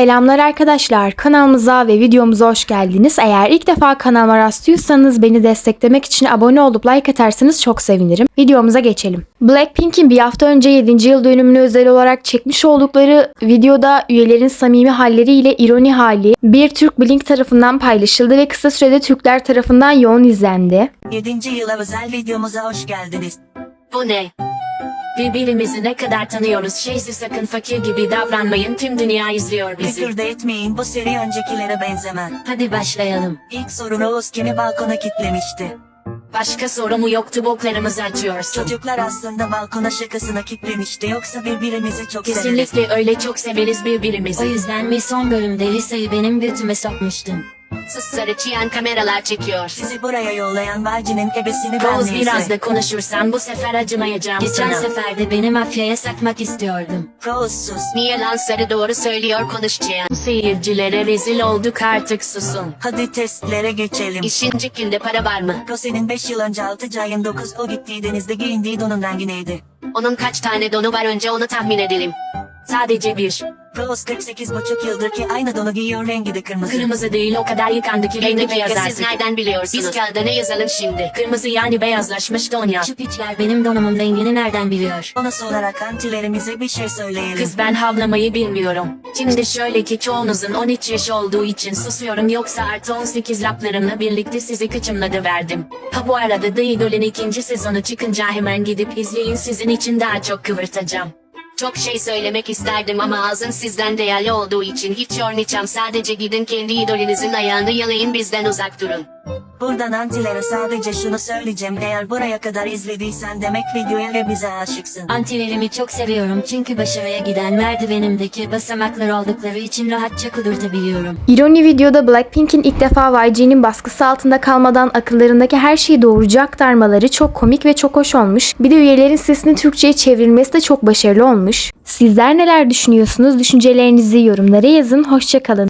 Selamlar arkadaşlar. Kanalımıza ve videomuza hoş geldiniz. Eğer ilk defa kanalıma rastlıyorsanız beni desteklemek için abone olup like atarsanız çok sevinirim. Videomuza geçelim. Blackpink'in bir hafta önce 7. yıl dönümünü özel olarak çekmiş oldukları videoda üyelerin samimi halleriyle ironi hali bir Türk Blink tarafından paylaşıldı ve kısa sürede Türkler tarafından yoğun izlendi. 7. yıla özel videomuza hoş geldiniz. Bu ne? Birbirimizi ne kadar tanıyoruz şeysi sakın fakir gibi davranmayın tüm dünya izliyor bizi. Küfür de etmeyin bu seri öncekilere benzemez. Hadi başlayalım. İlk sorun Oğuz kimi balkona kitlemişti. Başka sorumu yoktu boklarımızı açıyorsun. Çocuklar aslında balkona şakasına kitlemişti yoksa birbirimizi çok severiz. Kesinlikle öyle çok severiz birbirimizi. O yüzden bir son bölümde liseyi benim götüme sokmuştum. Sus çiyan kameralar çekiyor. Sizi buraya yollayan Vayci'nin ebesini ben Oğuz neyse. biraz da konuşursan bu sefer acımayacağım Geçen sana. sefer de beni mafyaya sakmak istiyordum. Oğuz sus. Niye lan sarı doğru söylüyor konuş Cihan. Seyircilere rezil olduk artık susun. Hadi testlere geçelim. İşin cikinde para var mı? O senin 5 yıl önce 6 ayın 9 o gittiği denizde giyindiği donun rengi neydi? Onun kaç tane donu var önce onu tahmin edelim. Sadece bir. Rose 48,5 yıldır ki aynı donu giyiyor rengi de kırmızı. Kırmızı değil o kadar yıkandı ki rengi beyaz beyaz Siz nereden biliyorsunuz? Biz kağıda ne yazalım şimdi? Kırmızı yani beyazlaşmış don ya. Şu piçler benim donumun rengini nereden biliyor? Ona sorarak antilerimize bir şey söyleyelim. Kız ben havlamayı bilmiyorum. Şimdi şöyle ki çoğunuzun 13 yaş olduğu için susuyorum yoksa artı 18 laplarımla birlikte sizi kıçımla verdim. Ha bu arada The Idol'ün ikinci sezonu çıkınca hemen gidip izleyin sizin için daha çok kıvırtacağım. Çok şey söylemek isterdim ama ağzın sizden değerli olduğu için hiç yormayacağım sadece gidin kendi idolünüzün ayağını yalayın bizden uzak durun. Buradan antilere sadece şunu söyleyeceğim eğer buraya kadar izlediysen demek videoya ve bize aşıksın. Antilerimi çok seviyorum çünkü başarıya giden merdivenimdeki basamaklar oldukları için rahatça kudurtabiliyorum. İroni videoda Blackpink'in ilk defa YG'nin baskısı altında kalmadan akıllarındaki her şeyi doğruca aktarmaları çok komik ve çok hoş olmuş. Bir de üyelerin sesini Türkçe'ye çevrilmesi de çok başarılı olmuş. Sizler neler düşünüyorsunuz? Düşüncelerinizi yorumlara yazın. Hoşçakalın.